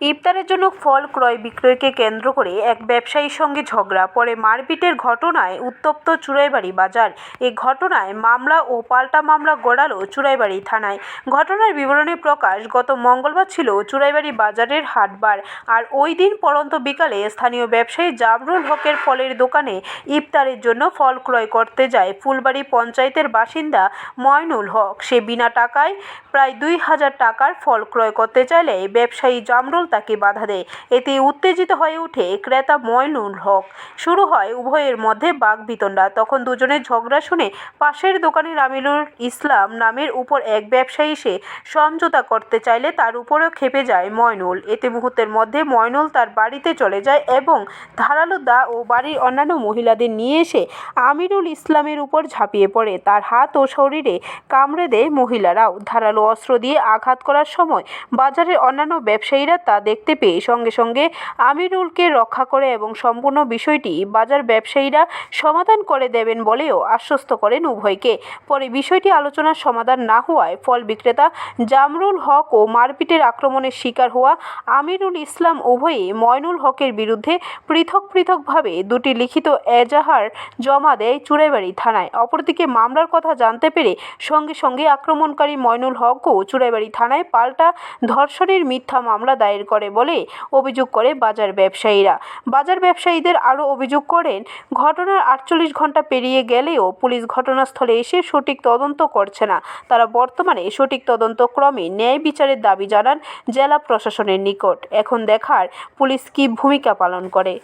ইফতারের জন্য ফল ক্রয় বিক্রয়কে কেন্দ্র করে এক ব্যবসায়ীর সঙ্গে ঝগড়া। পরে মারপিটের ঘটনায় উত্তপ্ত চুরাইবাড়ি বাজার। এই ঘটনায় মামলা ও পাল্টা মামলা গড়ালো চুরাইবাড়ি থানায়। ঘটনার বিবরণে প্রকাশ, গত মঙ্গলবার ছিল চুরাইবাড়ি বাজারের হাটবার আর ওই দিন পরন্ত বিকালে স্থানীয় ব্যবসায়ী জামরুল হকের ফলের দোকানে ইফতারের জন্য ফল ক্রয় করতে যায় ফুলবাড়ি পঞ্চায়েতের বাসিন্দা ময়নুল হক। সে বিনা টাকায় প্রায় দুই হাজার টাকার ফল ক্রয় করতে চাইলে ব্যবসায়ী জামরুল তাকে বাধা দেয়। এতে উত্তেজিত হয়ে ওঠে ক্রেতা ময়নুল হক। শুরু হয় উভয়ের মধ্যে বাগবিতণ্ডা তখন দুজনের ঝগড়া শুনে পাশের দোকানের আমিনুল ইসলাম নামের উপর এক ব্যবসায়ী এসে সমঝোতা করতে চাইলে তার উপরেও খেপে যায় ময়নুল এতে মুহূর্তের মধ্যে ময়নুল তার বাড়িতে চলে যায় এবং ধারালো দা ও বাড়ির অন্যান্য মহিলাদের নিয়ে এসে আমিরুল ইসলামের উপর ঝাঁপিয়ে পড়ে। তার হাত ও শরীরে কামড়ে দেয় মহিলারাও। ধারালো অস্ত্র দিয়ে আঘাত করার সময় বাজারের অন্যান্য ব্যবসায়ীরা তা দেখতে পেয়ে সঙ্গে সঙ্গে আমিরুলকে রক্ষা করে এবং সম্পূর্ণ বিষয়টি বাজার ব্যবসায়ীরা সমাধান করে দেবেন বলেও আশ্বস্ত করেন উভয়কে। পরে বিষয়টি আলোচনার সমাধান না হওয়ায় ফল বিক্রেতা জামরুল হক ও মারপিটের আক্রমণের শিকার হওয়া আমিরুল ইসলাম উভয়ে ময়নুল হকের বিরুদ্ধে পৃথক পৃথকভাবে দুটি লিখিত এজাহার জমা দেয় চুড়াইবাড়ি থানায়। অপরদিকে মামলার কথা জানতে পেরে সঙ্গে সঙ্গে আক্রমণকারী ময়নুল হকও চুড়াইবাড়ি থানায় পাল্টা ধর্ষণের মিথ্যা মামলা দায়ের করে বলে অভিযোগ করে বাজার ব্যবসায়ীরা। বাজার ব্যবসায়ীদের আরও অভিযোগ করেন, ঘটনার আটচল্লিশ ঘণ্টা পেরিয়ে গেলেও পুলিশ ঘটনাস্থলে এসে সঠিক তদন্ত করছে না। তারা বর্তমানে সঠিক তদন্ত ক্রমে ন্যায় বিচারের দাবি জানান জেলা প্রশাসনের নিকট। এখন দেখার পুলিশ কী ভূমিকা পালন করে।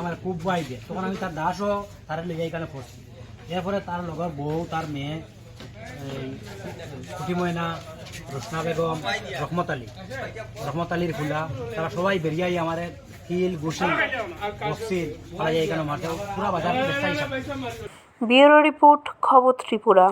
আমার খুব তখন আমি তার তার লেগে এখানে পড়ছি এরপরে তার লগর বউ, তার মেয়ে খুঁটি ময়না রসনা বেগম, রহমত আলী। রহমত আলীর ফুলা, তারা সবাই বেরিয়াই আমার কিল গুসি বসিল তারা এখানে মাঠে পুরা বাজার ব্যবসা হিসাবে ব্যুরো রিপোর্ট, খবর ত্রিপুরা।